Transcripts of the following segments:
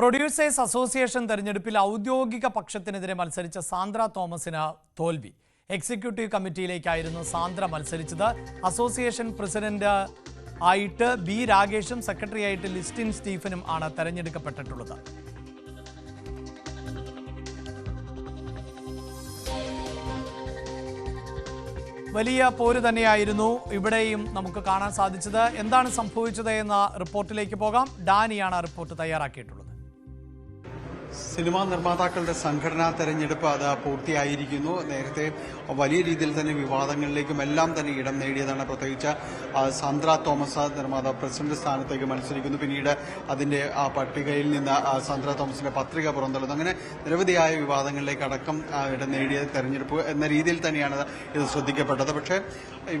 Producers association തെരഞ്ഞെടുപ്പിൽ ഔദ്യോഗിക പക്ഷത്തിനെതിരെ മത്സരിച്ച സാന്ദ്ര തോമസിന് തോൽവി. എക്സിക്യൂട്ടീവ് കമ്മിറ്റിയിലേക്കായിരുന്നു സാന്ദ്ര മത്സരിച്ചത്. അസോസിയേഷൻ പ്രസിഡന്റ് ആയിട്ട് ബി രാഗേഷും സെക്രട്ടറിയായിട്ട് ലിസ്റ്റിൻ സ്റ്റീഫനും ആണ് തെരഞ്ഞെടുക്കപ്പെട്ടിട്ടുള്ളത്. വലിയ പോര് തന്നെയായിരുന്നു ഇവിടെയും നമുക്ക് കാണാൻ സാധിച്ചത്. എന്താണ് സംഭവിച്ചത് എന്ന റിപ്പോർട്ടിലേക്ക് പോകാം. ഡാനിയാണ് റിപ്പോർട്ട് തയ്യാറാക്കിയിട്ടുള്ളത്. സിനിമാ നിർമ്മാതാക്കളുടെ സംഘടനാ തെരഞ്ഞെടുപ്പ് അത് പൂർത്തിയായിരിക്കുന്നു. നേരത്തെ വലിയ രീതിയിൽ തന്നെ വിവാദങ്ങളിലേക്കും എല്ലാം തന്നെ ഇടം നേടിയതാണ് പ്രത്യേകിച്ച് സാന്ദ്ര തോമസ് നിർമ്മാതാവ് പ്രസിഡന്റ് സ്ഥാനത്തേക്ക് മത്സരിക്കുന്നു. പിന്നീട് അതിന്റെ ആ പട്ടികയിൽ നിന്ന് സാന്ദ്ര തോമസിന്റെ പത്രിക പുറന്തള്ളുന്നു. അങ്ങനെ നിരവധിയായ വിവാദങ്ങളിലേക്ക് അടക്കം ഇടം നേടിയ തെരഞ്ഞെടുപ്പ് എന്ന രീതിയിൽ തന്നെയാണ് ഇത് ശ്രദ്ധിക്കപ്പെട്ടത്. പക്ഷേ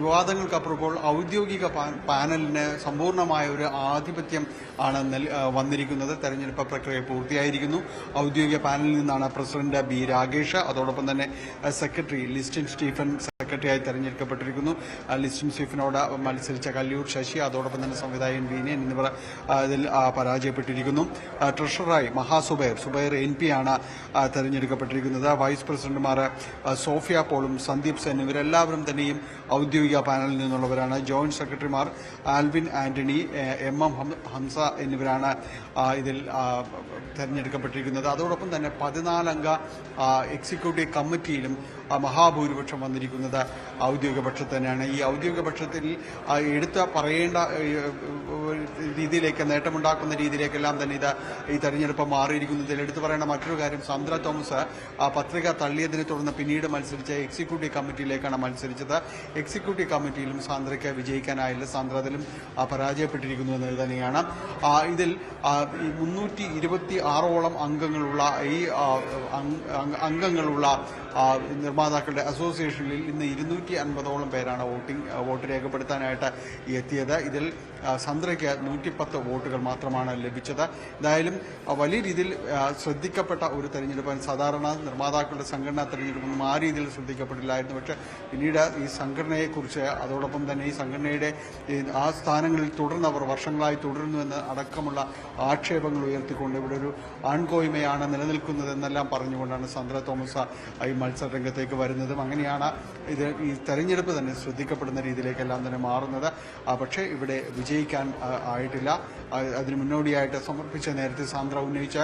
വിവാദങ്ങൾക്കപ്പുറപ്പോൾ ഔദ്യോഗിക പാനലിന് സമ്പൂർണമായ ഒരു ആധിപത്യം ആണ് വന്നിരിക്കുന്നത്. തെരഞ്ഞെടുപ്പ് പ്രക്രിയ പൂർത്തിയായിരിക്കുന്നു. ഔദ്യോഗിക പാനലിൽ നിന്നാണ് പ്രസിഡന്റ് ബി രാഗേഷ് അതോടൊപ്പം തന്നെ സെക്രട്ടറി ലിസ്റ്റിൻ സ്റ്റീഫൻ സെക്രട്ടറിയായി തെരഞ്ഞെടുക്കപ്പെട്ടിരിക്കുന്നു. ലിസ്റ്റിൻ സ്റ്റീഫനോട് മത്സരിച്ച കല്ലൂർ ശശി അതോടൊപ്പം തന്നെ സംവിധായകൻ വിനയൻ എന്നിവർ ഇതിൽ പരാജയപ്പെട്ടിരിക്കുന്നു. ട്രഷററായി മഹാസുബൈർ സുബൈർ എൻ പി ആണ് തെരഞ്ഞെടുക്കപ്പെട്ടിരിക്കുന്നത്. വൈസ് പ്രസിഡന്റുമാർ സോഫിയ പോളും സന്ദീപ് സെൻ ഇവരെല്ലാവരും തന്നെയും ഔദ്യോഗിക പാനലിൽ നിന്നുള്ളവരാണ്. ജോയിന്റ് സെക്രട്ടറിമാർ ആൽവിൻ ആന്റണി എം എം ഹംസ എന്നിവരാണ് ഇതിൽ ആ, തെരഞ്ഞെടുക്കപ്പെട്ടിരിക്കുന്നത് അതോടൊപ്പം തന്നെ പതിനാലംഗ എക്സിക്യൂട്ടീവ് കമ്മിറ്റിയിലും മഹാഭൂരിപക്ഷം വന്നിരിക്കുന്നത് ഔദ്യോഗിക പക്ഷത്ത് തന്നെയാണ്. ഈ ഔദ്യോഗിക പക്ഷത്തിൽ എടുത്ത പറയേണ്ട രീതിയിലേക്ക് നേട്ടമുണ്ടാക്കുന്ന രീതിയിലേക്കെല്ലാം തന്നെ ഇത് ഈ തെരഞ്ഞെടുപ്പ് മാറിയിരിക്കുന്നതിൽ എടുത്തു പറയേണ്ട മറ്റൊരു കാര്യം സാന്ദ്ര തോമസ് ആ പത്രിക തള്ളിയതിനെ തുടർന്ന് പിന്നീട് മത്സരിച്ച എക്സിക്യൂട്ടീവ് കമ്മിറ്റിയിലേക്കാണ് മത്സരിച്ചത്. എക്സിക്യൂട്ടീവ് കമ്മിറ്റിയിലും സാന്ദ്രയ്ക്ക് വിജയിക്കാനായില്ല. സാന്ദ്ര അതിലും പരാജയപ്പെട്ടിരിക്കുന്നു എന്നത് തന്നെയാണ്. ഇതിൽ മുന്നൂറ്റി ഇരുപത്തി ആറോളം അംഗങ്ങളുള്ള ഈ അംഗങ്ങളുള്ള നിർമ്മാതാക്കളുടെ അസോസിയേഷനിൽ ഇന്ന് ഇരുന്നൂറ്റി അൻപതോളം പേരാണ് വോട്ടിംഗ് വോട്ട് രേഖപ്പെടുത്താനായിട്ട് എത്തിയത്. ഇതിൽ സന്ദ്രയ്ക്ക് നൂറ്റിപ്പത്ത് വോട്ടുകൾ മാത്രമാണ് ലഭിച്ചത്. എന്തായാലും വലിയ രീതിയിൽ ശ്രദ്ധിക്കപ്പെട്ട ഒരു തെരഞ്ഞെടുപ്പ് സാധാരണ നിർമ്മാതാക്കളുടെ സംഘടനാ തെരഞ്ഞെടുപ്പൊന്നും ആ രീതിയിൽ ശ്രദ്ധിക്കപ്പെട്ടില്ലായിരുന്നു. പക്ഷേ പിന്നീട് ഈ സംഘടനയെക്കുറിച്ച് അതോടൊപ്പം തന്നെ ഈ സംഘടനയുടെ ആ സ്ഥാനങ്ങളിൽ തുടർന്നവർ വർഷങ്ങളായി തുടരുന്നുവെന്ന് അടക്കമുള്ള ആക്ഷേപങ്ങൾ ഉയർത്തിക്കൊണ്ട് ഇവിടെ ഒരു ആൺകോയ്മയാണ് നിലനിൽക്കുന്നതെന്നെല്ലാം പറഞ്ഞുകൊണ്ടാണ് സന്ദ്ര തോമസ് ഈ മത്സര രംഗത്തേക്ക് വരുന്നതും. അങ്ങനെയാണ് ഇത് ഈ തെരഞ്ഞെടുപ്പ് തന്നെ ശ്രദ്ധിക്കപ്പെടുന്ന രീതിയിലേക്കെല്ലാം തന്നെ മാറുന്നത്. പക്ഷേ ഇവിടെ വിജയിക്കാൻ ആയിട്ടില്ല. അതിന് മുന്നോടിയായിട്ട് സമർപ്പിച്ച നേരത്തെ സാന്ദ്ര ഉന്നയിച്ച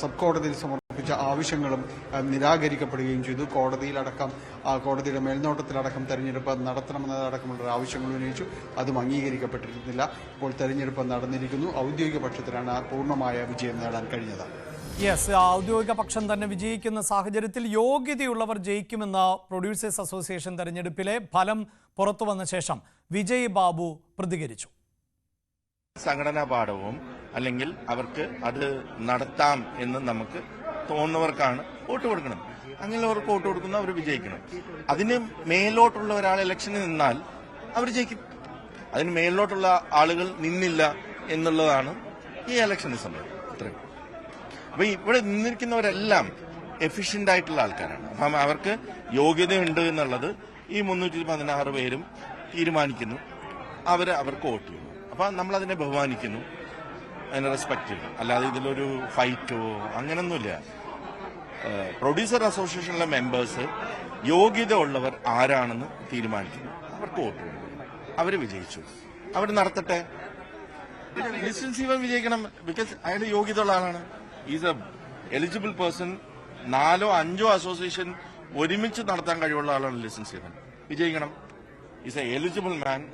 സബ് കോടതിയിൽ സമർപ്പിച്ച ആവശ്യങ്ങളും നിരാകരിക്കപ്പെടുകയും ചെയ്തു. കോടതിയിലടക്കം കോടതിയുടെ മേൽനോട്ടത്തിലടക്കം തെരഞ്ഞെടുപ്പ് നടത്തണമെന്നതടക്കമുള്ള ആവശ്യങ്ങൾ ഉന്നയിച്ചു. അതും അംഗീകരിക്കപ്പെട്ടിരുന്നില്ല. ഇപ്പോൾ തെരഞ്ഞെടുപ്പ് നടന്നിരിക്കുന്നു. ഔദ്യോഗിക പക്ഷത്തിലാണ് പൂർണമായ വിജയം നേടാൻ കഴിഞ്ഞത്. യെസ് ഔദ്യോഗിക പക്ഷം തന്നെ വിജയിക്കുന്ന സാഹചര്യത്തിൽ യോഗ്യതയുള്ളവർ ജയിക്കുമെന്ന പ്രൊഡ്യൂസേഴ്സ് അസോസിയേഷൻ തെരഞ്ഞെടുപ്പിലെ ഫലം പുറത്തു വന്ന ശേഷം വിജയ് ബാബു പ്രതികരിച്ചു. സംഘടനാ പാഠവും അല്ലെങ്കിൽ അവർക്ക് അത് നടത്താം എന്ന് നമുക്ക് തോന്നുന്നവർക്കാണ് വോട്ട് കൊടുക്കണം. അങ്ങനെയുള്ളവർക്ക് വോട്ട് കൊടുക്കുന്ന അവർ വിജയിക്കണം. അതിന് മേലോട്ടുള്ള ഒരാൾ ഇലക്ഷനിൽ നിന്നാൽ അവർ ജയിക്കും. അതിന് മേലോട്ടുള്ള ആളുകൾ നിന്നില്ല എന്നുള്ളതാണ് ഈ ഇലക്ഷന് സമയം. അത്രയും അപ്പൊ ഇവിടെ നിന്നിരിക്കുന്നവരെല്ലാം എഫിഷ്യന്റ് ആയിട്ടുള്ള ആൾക്കാരാണ്. അപ്പം അവർക്ക് യോഗ്യതയുണ്ട് എന്നുള്ളത് ഈ മുന്നൂറ്റി പതിനാറ് പേരും തീരുമാനിക്കുന്നു. അവർ അവർക്ക് വോട്ട് ചെയ്യുന്നു അപ്പൊ നമ്മൾ അതിനെ ബഹുമാനിക്കുന്നു. അതിനെ റെസ്പെക്ട് ചെയ്യുന്നു. അല്ലാതെ ഇതിലൊരു ഫൈറ്റോ അങ്ങനൊന്നുമില്ല. പ്രൊഡ്യൂസർ അസോസിയേഷനിലെ മെമ്പേഴ്സ് യോഗ്യത ഉള്ളവർ ആരാണെന്ന് തീരുമാനിക്കുന്നു. അവർക്ക് വോട്ട് വേണം. അവർ വിജയിച്ചു. അവർ നടത്തട്ടെ. ഡിസ്റ്റൻസ് ഇവൻ വിജയിക്കണം. ബിക്കോസ് അയാൾ യോഗ്യത ഉള്ള ആളാണ്. ഈസ് എ എലിജിബിൾ പേഴ്സൺ നാലോ അഞ്ചോ അസോസിയേഷൻ ഒരുമിച്ച് നടത്താൻ കഴിവുള്ള ആളാണ് ലിസൻസ് ഇവൻ വിജയിക്കണം. Is A eligible man